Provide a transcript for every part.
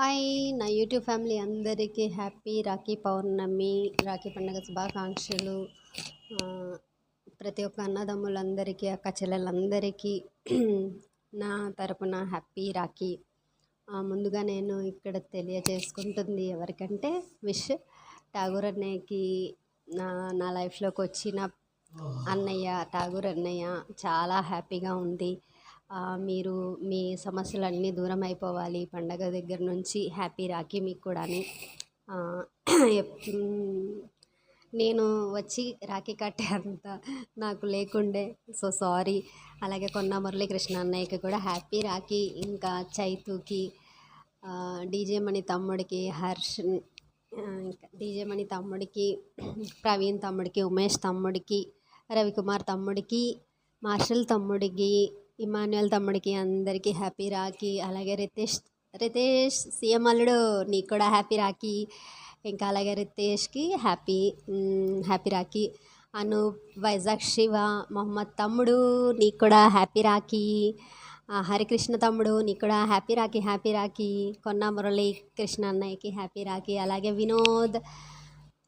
Hi. నా YouTube family అందరికీ happy Rakhi Pournami Rakhi పండుగ శుభాకాంక్షలు. ప్రతి ఒక్క అన్నదమ్ములందరికీ అక్క చెల్లెలందరికీ నా తరపున హ్యాపీ రాఖీ. ముందుగా నేను ఇక్కడ తెలియజేసుకుంటుంది ఎవరికంటే విష్ ఠాగూర్ అన్నయ్యకి నా నా లైఫ్లోకి వచ్చిన అన్నయ్య ఠాగూర్ అన్నయ్య చాలా హ్యాపీగా ఉంది. మీరు మీ సమస్యలన్నీ దూరం అయిపోవాలి పండగ దగ్గర నుంచి హ్యాపీ రాఖీ మీకు కూడాని. నేను వచ్చి రాఖీ కట్టే అంత నాకు లేకుండే. So sorry. అలాగే కొన్న మురళీకృష్ణ అన్నయ్యకి కూడా హ్యాపీ రాఖీ. ఇంకా చైతుకి డీజే మణి తమ్ముడికి హర్ష్ ఇంకా డీజే మణి తమ్ముడికి ప్రవీణ్ తమ్ముడికి ఉమేష్ తమ్ముడికి రవికుమార్ తమ్ముడికి మార్షల్ తమ్ముడికి ఇమాన్యుయల్ తమ్ముడికి అందరికీ హ్యాపీ రాఖీ. అలాగే రితేష్ రితేష్ సీఎం అల్లుడు నీకు కూడా హ్యాపీ రాఖీ. ఇంకా అలాగే రితేష్కి హ్యాపీ హ్యాపీ రాఖీ. అను వైజాగ్ శివ మొహమ్మద్ తమ్ముడు నీకు కూడా హ్యాపీ రాఖీ. హరికృష్ణ తమ్ముడు నీకు కూడా హ్యాపీ రాఖీ హ్యాపీ రాఖీ. కొన్న మురళి కృష్ణ అన్నయ్యకి హ్యాపీ రాఖీ. అలాగే వినోద్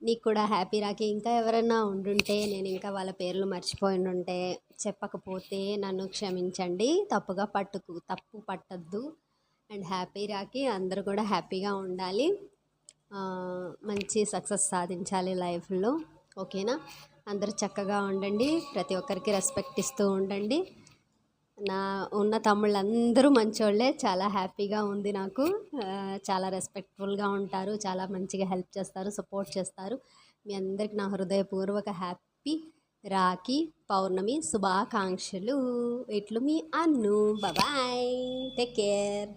నీకు కూడా హ్యాపీ రాకి. ఇంకా ఎవరైనా ఉండుంటే నేను ఇంకా వాళ్ళ పేర్లు మర్చిపోయి ఉంటే చెప్పకపోతే నన్ను క్షమించండి. తప్పుగా పట్టుకు తప్పు పట్టద్దు. And happy Rakhi. అందరూ కూడా హ్యాపీగా ఉండాలి. మంచి సక్సెస్ సాధించాలి లైఫ్లో. ఓకేనా? అందరూ చక్కగా ఉండండి. ప్రతి ఒక్కరికి రెస్పెక్ట్ ఇస్తూ ఉండండి. నా ఉన్న తమ్ముళ్ళందరూ మంచోళ్ళే. చాలా హ్యాపీగా ఉంది నాకు. చాలా రెస్పెక్ట్ఫుల్గా ఉంటారు. చాలా మంచిగా హెల్ప్ చేస్తారు సపోర్ట్ చేస్తారు. మీ అందరికి నా హృదయపూర్వక హ్యాపీ రాఖీ పౌర్ణమి శుభాకాంక్షలు. ఇట్లు మీ అన్ను. Bye take care.